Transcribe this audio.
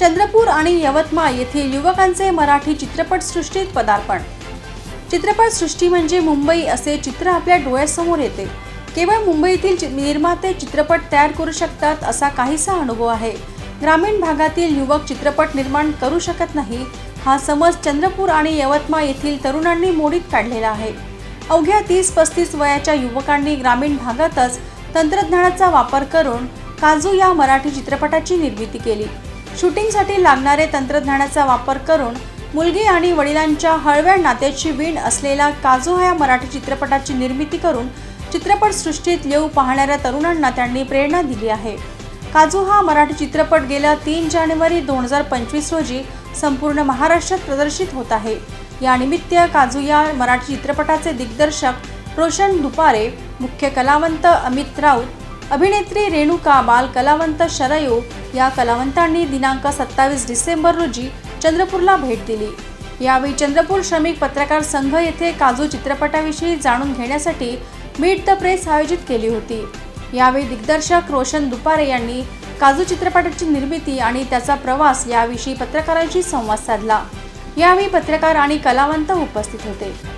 चंद्रपूर आणि यवतमाळ येथील युवकांचे मराठी चित्रपटसृष्टीत पदार्पण. चित्रपटसृष्टी म्हणजे मुंबई असे चित्र आपल्या डोळ्यासमोर येते. केवळ मुंबईतील चि- निर्माते चित्रपट तयार करू शकतात असा काहीसा अनुभव आहे. ग्रामीण भागातील युवक चित्रपट निर्माण करू शकत नाही हा समज चंद्रपूर आणि यवतमाळ येथील तरुणांनी मोडीत काढलेला आहे. अवघ्या तीस पस्तीस वयाच्या युवकांनी ग्रामीण भागातच तंत्रज्ञानाचा वापर करून काजू या मराठी चित्रपटाची निर्मिती केली. शूटिंगसाठी लागणारे तंत्रज्ञानाचा वापर करून मुलगी आणि वडिलांच्या हळव्या नात्याची वीण असलेला काजू ह्या मराठी चित्रपटाची निर्मिती करून चित्रपटसृष्टीत येऊ पाहणाऱ्या तरुणांना त्यांनी प्रेरणा दिली आहे. काजू हा मराठी चित्रपट गेल्या तीन जानेवारी दोन हजार पंचवीस रोजी संपूर्ण महाराष्ट्रात प्रदर्शित होत आहे. यानिमित्त काजू या मराठी चित्रपटाचे दिग्दर्शक रोशन दुपारे मुख्य कलावंत अमित राऊत अभिनेत्री रेणुका बाल कलावंत शरयू या कलावंतांनी दिनांक सत्तावीस डिसेंबर रोजी चंद्रपूरला भेट दिली. यावेळी चंद्रपूर श्रमिक पत्रकार संघ येथे काजू चित्रपटाविषयी जाणून घेण्यासाठी मीट द प्रेस आयोजित केली होती. यावेळी दिग्दर्शक रोशन दुपारे यांनी काजू चित्रपटाची निर्मिती आणि त्याचा प्रवास याविषयी पत्रकारांशी संवाद साधला. यावेळी पत्रकार आणि कलावंत उपस्थित होते.